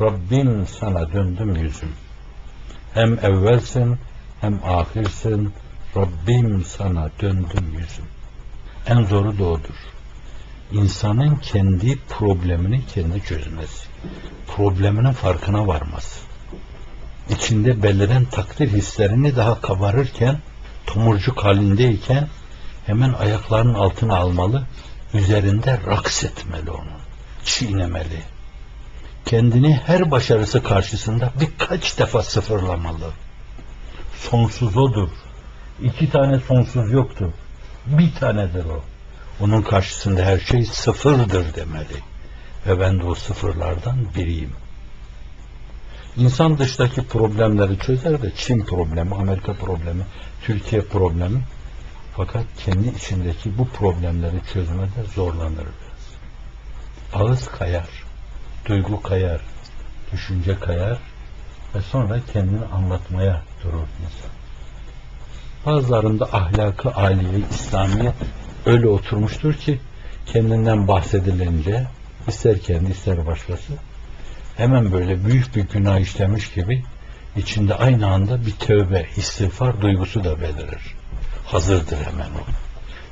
Rabbim sana döndüm yüzüm. Hem evvelsin hem ahirsin. Rabbim sana döndüm yüzüm. En zoru da odur. İnsanın kendi problemini kendi çözmesi. Probleminin farkına varması. İçinde beliren takdir hislerini daha kabarırken, tomurcuk halindeyken hemen ayaklarının altına almalı, üzerinde raks etmeli onu, çiğnemeli. Kendini her başarısı karşısında birkaç defa sıfırlamalı. Sonsuz odur. İki tane sonsuz yoktur. Bir tanedir o. Onun karşısında her şey sıfırdır demeli. Ve ben de o sıfırlardan biriyim. İnsan dıştaki problemleri çözer de Çin problemi, Amerika problemi, Türkiye problemi fakat kendi içindeki bu problemleri çözmede zorlanır. Ağız kayar, duygu kayar, düşünce kayar ve sonra kendini anlatmaya durur insan. Bazılarında ahlakı aliye, İslamiyet öyle oturmuştur ki kendinden bahsedilince ister kendi ister başkası hemen böyle büyük bir günah işlemiş gibi içinde aynı anda bir tövbe, istiğfar duygusu da belirir. Hazırdır hemen o.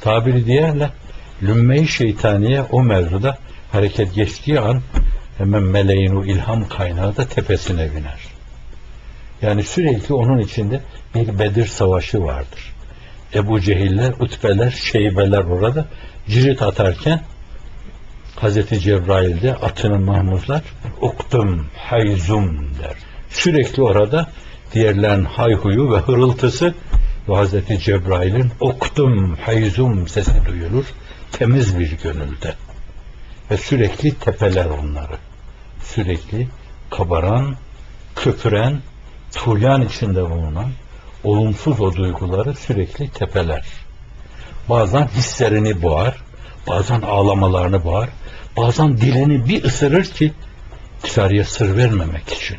Tabiri diğerle lümme-i şeytaniye o mevzuda hareket geçtiği an hemen meleğin o ilham kaynağı da tepesine biner. Yani sürekli onun içinde bir Bedir savaşı vardır. Ebu Cehiller, Utbeler, Şeybeler orada cirit atarken Hazreti Cebrail de atının mahmuzlar uktum hayzum der. Sürekli orada diğerlerin hayhuyu ve hırıltısı ve Hazreti Cebrail'in uktum hayzum sesi duyulur temiz bir gönülde. Ve sürekli tepeler onları. Sürekli kabaran, köpüren, tuğyan içinde bulunan olumsuz o duyguları sürekli tepeler. Bazen hislerini boğar, bazen ağlamalarını boğar, bazen dilini bir ısırır ki dışarıya sır vermemek için.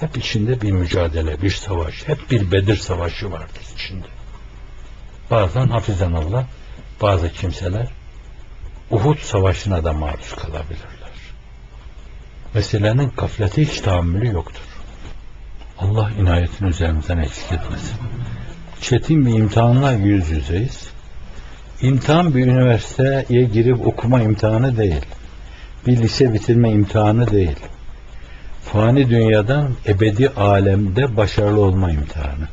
Hep içinde bir mücadele, bir savaş, hep bir Bedir savaşı vardır içinde. Bazen hafizan Allah, bazı kimseler Uhud savaşına da maruz kalabilirler. Meselenin gafleti hiç tahammülü yoktur. Allah inayetini üzerimizden eksik etmesin. Çetin bir imtihanla yüz yüzeyiz. İmtihan bir üniversiteye girip okuma imtihanı değil. Bir lise bitirme imtihanı değil. Fani dünyadan ebedi alemde başarılı olma imtihanı.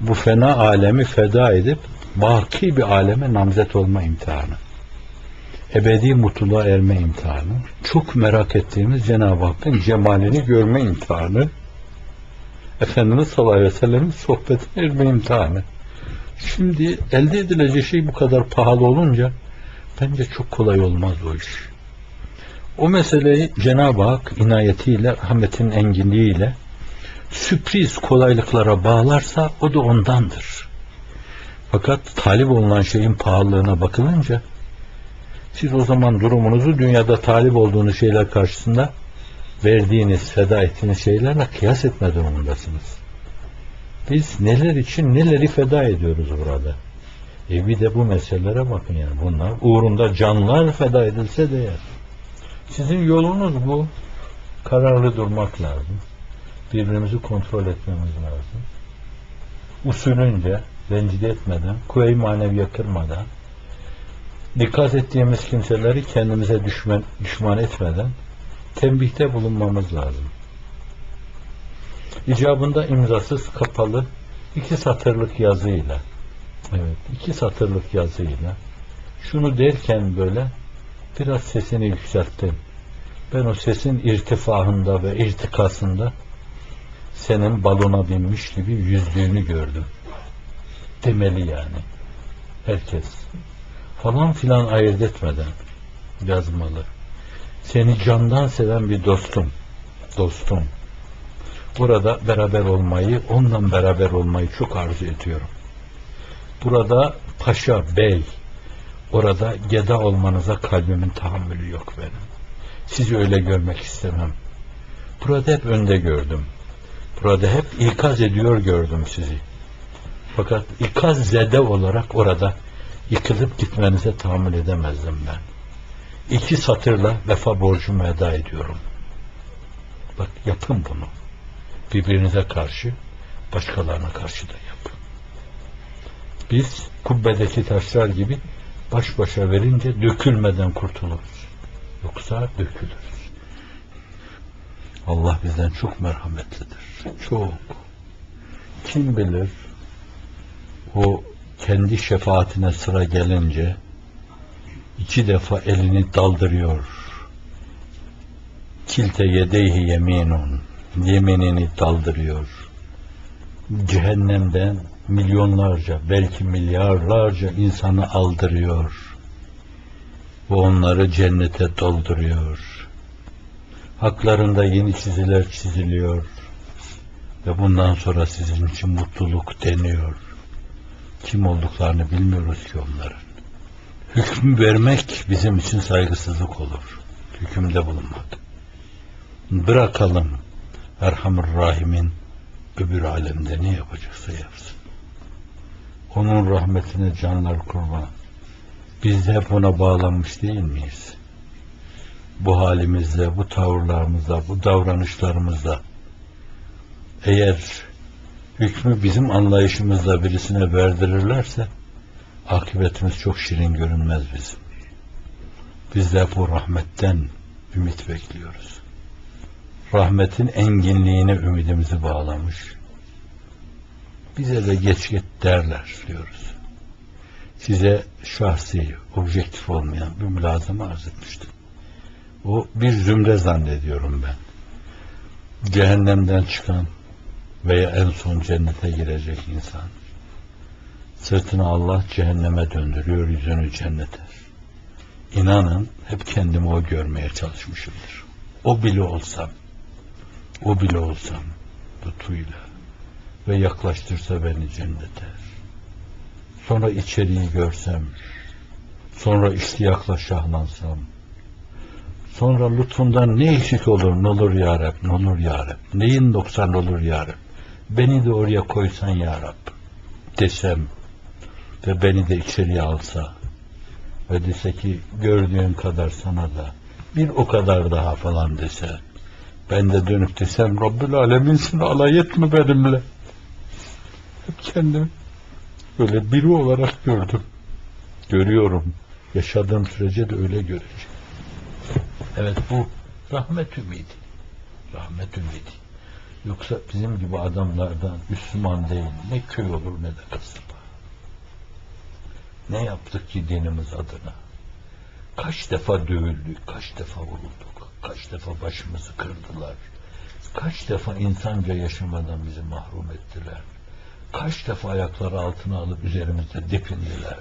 Bu fena alemi feda edip baki bir aleme namzet olma imtihanı. Ebedi mutluluğa erme imtihanı. Çok merak ettiğimiz Cenab-ı Hakk'ın cemalini görme imtihanı. Efendimiz sallallahu aleyhi ve sellem'in sohbetine erme imtihanı. Şimdi elde edilecek şey bu kadar pahalı olunca bence çok kolay olmaz o iş. O meseleyi Cenab-ı Hak inayetiyle, rahmetin enginliğiyle sürpriz kolaylıklara bağlarsa o da ondandır. Fakat talip olunan şeyin pahalılığına bakılınca siz o zaman durumunuzu dünyada talip olduğunuz şeyler karşısında verdiğiniz, feda ettiğiniz şeylerle kıyas etme durumundasınız. Biz neler için neleri feda ediyoruz burada? E bir de bu meselelere bakın yani bunlar uğrunda canlar feda edilse değer. Sizin yolunuz bu. Kararlı durmak lazım. Birbirimizi kontrol etmemiz lazım. Usulünce, rencide etmeden, kuvve-i maneviye kırmadan, dikkat ettiğimiz kimseleri kendimize düşman, düşman etmeden tembihte bulunmamız lazım. İcabında imzasız kapalı iki satırlık yazıyla evet iki satırlık yazıyla şunu derken böyle biraz sesini yükselttim. Ben o sesin irtifahında ve irtikasında senin balona binmiş gibi yüzdüğünü gördüm. Demeli yani. Herkes. Falan filan ayırt etmeden yazmalı. Seni candan seven bir dostum. Dostum. Burada beraber olmayı, onunla beraber olmayı çok arzu ediyorum. Burada paşa, bey, orada geda olmanıza kalbimin tahammülü yok benim. Sizi öyle görmek istemem. Burada hep önde gördüm. Burada hep ikaz ediyor gördüm sizi. Fakat ikaz zede olarak orada yıkılıp gitmenize tahammül edemezdim ben. İki satırla vefa borcumu eda ediyorum. Bak yapın bunu. Birbirinize karşı, başkalarına karşı da yapın. Biz kubbedeki taşlar gibi baş başa verince dökülmeden kurtuluruz. Yoksa dökülürüz. Allah bizden çok merhametlidir. Çok. Kim bilir o kendi şefaatine sıra gelince iki defa elini daldırıyor. Kilte yedeyhi yeminun. Yeminini daldırıyor. Cehennemden milyonlarca belki milyarlarca insanı aldırıyor. Ve onları cennete dolduruyor. Haklarında yeni çiziler çiziliyor. Ve bundan sonra sizin için mutluluk deniyor. Kim olduklarını bilmiyoruz ki onların. Hüküm vermek bizim için saygısızlık olur. Hükümde bulunmak. Bırakalım Erhamur Rahim'in öbür alemde ne yapacaksa yapsın. Onun rahmetine canlar kurban. Biz de hep ona bağlanmış değil miyiz? Bu halimizle, bu tavırlarımızla, bu davranışlarımızla eğer hükmü bizim anlayışımızla birisine verdirirlerse akıbetimiz çok şirin görünmez bizim. Biz de bu rahmetten ümit bekliyoruz. Rahmetin enginliğine ümidimizi bağlamış. Bize de geç git derler diyoruz. Size şahsi, objektif olmayan bir mülazeme arz etmiştim. O bir zümre zannediyorum ben. Cehennemden çıkan veya en son cennete girecek insan. Sırtını Allah cehenneme döndürüyor, yüzünü cennete. İnanın hep kendimi o görmeye çalışmışımdır. O bile olsam, o bile olsam lütfuyla ve yaklaştırsa beni cennete. Sonra içeriği görsem, sonra iştiyakla şahlansam, sonra lütfundan ne eksik olur, ne olur ya Rab, ne olur ya Rab, neyin noksan olur ya Rab, beni de oraya koysan ya Rab, desem ve beni de içeriye alsa ve dese ki gördüğün kadar sana da bir o kadar daha falan dese ben de dönüp desem Rabbül Aleminsin alay etme benimle. Hep kendimi böyle biri olarak gördüm. Görüyorum. Yaşadığım sürece de öyle göreceğim. Evet bu rahmet ümidi. Rahmet ümidi yoksa bizim gibi adamlardan Müslüman değil ne köy olur ne de kasaba ne yaptık ki dinimiz adına? Kaç defa dövüldük, kaç defa vurulduk, kaç defa başımızı kırdılar, kaç defa insanca yaşamadan bizi mahrum ettiler, kaç defa ayakları altına alıp üzerimizde depindiler,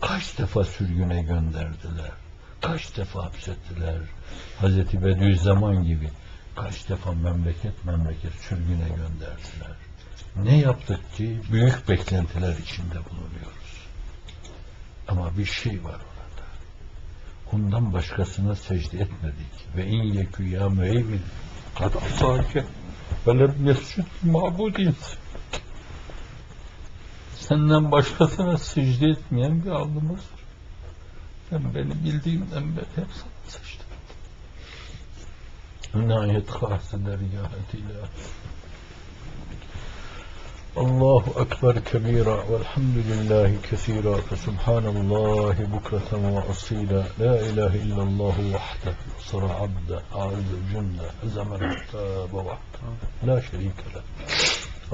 kaç defa sürgüne gönderdiler, kaç defa hapsettiler, Hazreti Bediüzzaman gibi kaç defa memleket memleket sürgüne gönderdiler. Ne yaptık ki büyük beklentiler içinde bulunuyoruz. Ama bir şey var orada. Ondan başkasına secde etmedik. Ve in yekü ya müeymin kad asake ve lem yescud mabudin. Senden başkasına secde etmeyen bir alnımız var. Ben benim bildiğimden beri hep sana secde Nihayet khasıdır ya hediyle. الله أكبر كبيرا والحمد لله كثيرا فسبحان الله بكرة وأصيلا. لا إله إلا الله وحده صر عبده أعز جنده هزم الأحزاب وحده لا شريك له.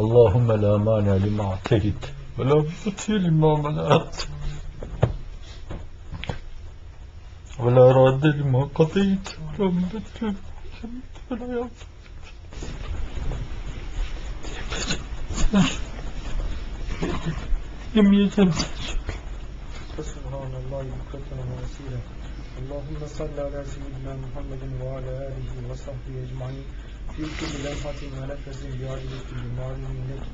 اللهم لا مانع لما أعطيت ولا مؤتي لما منعت. ولا راد لما قضيت ولا مبدل Yemeyeceğim. فسبحان الله بكرة وأصيلا اللهم صل على سيدنا محمد وعلى آله وصحبه أجمعين في كل لمحة ونفس بعدد كل معلوم لك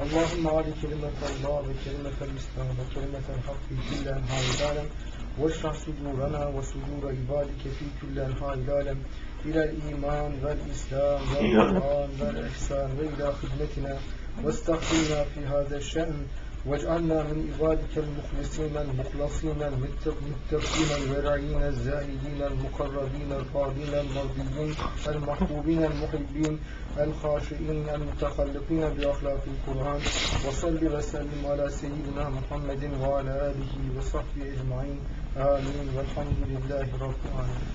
اللهم علي كلمة الله وكلمة الإسلام وكلمة الحق في كل أنحاء العالم. واشرح صدورنا وصدور عبادك في كل أنحاء العالم. إلى الإيمان والإسلام والقرآن والإحسان وإلى خدمتنا. واستخدمنا في هذا الشأن. واجعلنا من عبادك المخلصين المخلصين المتقين الورعين الزاهدين المقربين الراضين المرضيين المحبوبين المحبين الخاشعين المتخلقين بأخلاق القرآن وصل وسلم على سيدنا محمد وعلى آله وصحبه أجمعين. آمين. والحمد لله رب العالمين.